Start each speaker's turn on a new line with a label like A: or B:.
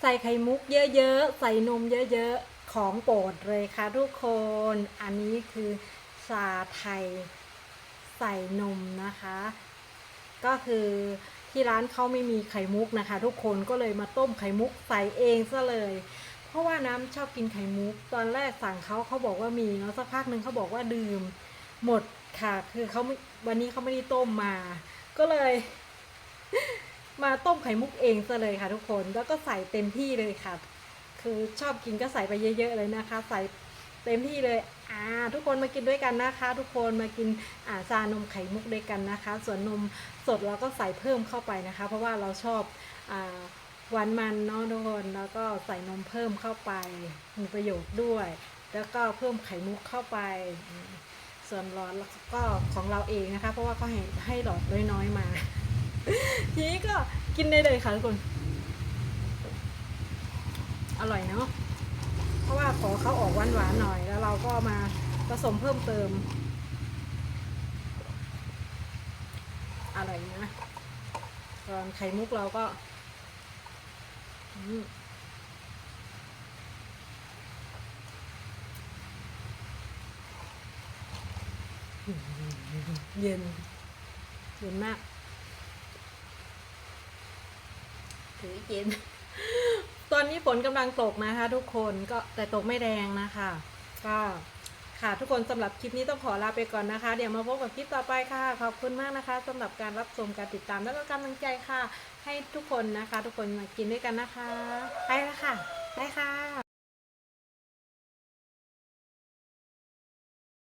A: ใส่ไข่มุกเยอะๆ ใส่นมเยอะๆ ของโปรดเลยค่ะทุกคน อันนี้คือชาไทยใส่นมนะคะ ก็คือที่ร้านเขาไม่มีไข่มุกนะคะ ทุกคนก็เลยมาต้มไข่มุกใส่เองซะเลย เพราะว่าน้ำชอบกินไข่มุก ตอนแรกสั่งเขาเขาบอกว่ามีแล้วสักพักหนึ่งเขาบอกว่าดื่ม หมดค่ะ คือเขาวันนี้เขาไม่ได้ต้มมา ก็เลย มาต้มไข่มุกเองซะเลยค่ะทุกคนแล้วก็ใส่เต็มที่เลยค่ะ คือชอบกินก็ใส่ไปเยอะๆเลยนะคะ ใส่เต็มที่เลยอ่าทุกคนมากินด้วยกันนะคะ ทุกคนมากินอ่าชานมไข่มุกด้วยกันนะคะ ส่วนนมสดเราก็ใส่เพิ่มเข้าไปนะคะ เพราะว่าเราชอบอ่าหวานมันเนาะทุกคนแล้วก็ใส่นมเพิ่มเข้าไปมีประโยชน์ด้วย แล้วก็เพิ่มไข่มุกเข้าไป ส่วนหลอดก็ของเราเองนะคะ เพราะว่าเขาให้ให้หลอดน้อยๆมา ทีนี้ก็กินได้เลยค่ะทุกคน อร่อยเนาะ เพราะว่าขอเขาออกหวานหวานๆหน่อย แล้วเราก็มาผสมเพิ่มเติม อร่อยนะส่วนไข่มุกเราก็เย็น เย็นมาก ถือกิน ตอนนี้ฝนกำลังตกนะคะทุกคนก็แต่ตกไม่แรงนะคะ ก็ค่ะทุกคนสำหรับคลิปนี้ต้องขอลาไปก่อนนะคะ เดี๋ยวมาพบกับคลิปต่อไปค่ะ ขอบคุณมากนะคะสำหรับการรับชมการติดตามและก็กำลังใจค่ะ ให้ทุกคนนะคะ ทุกคนมากินด้วยกันนะคะ ไปแล้วค่ะ ไปค่ะ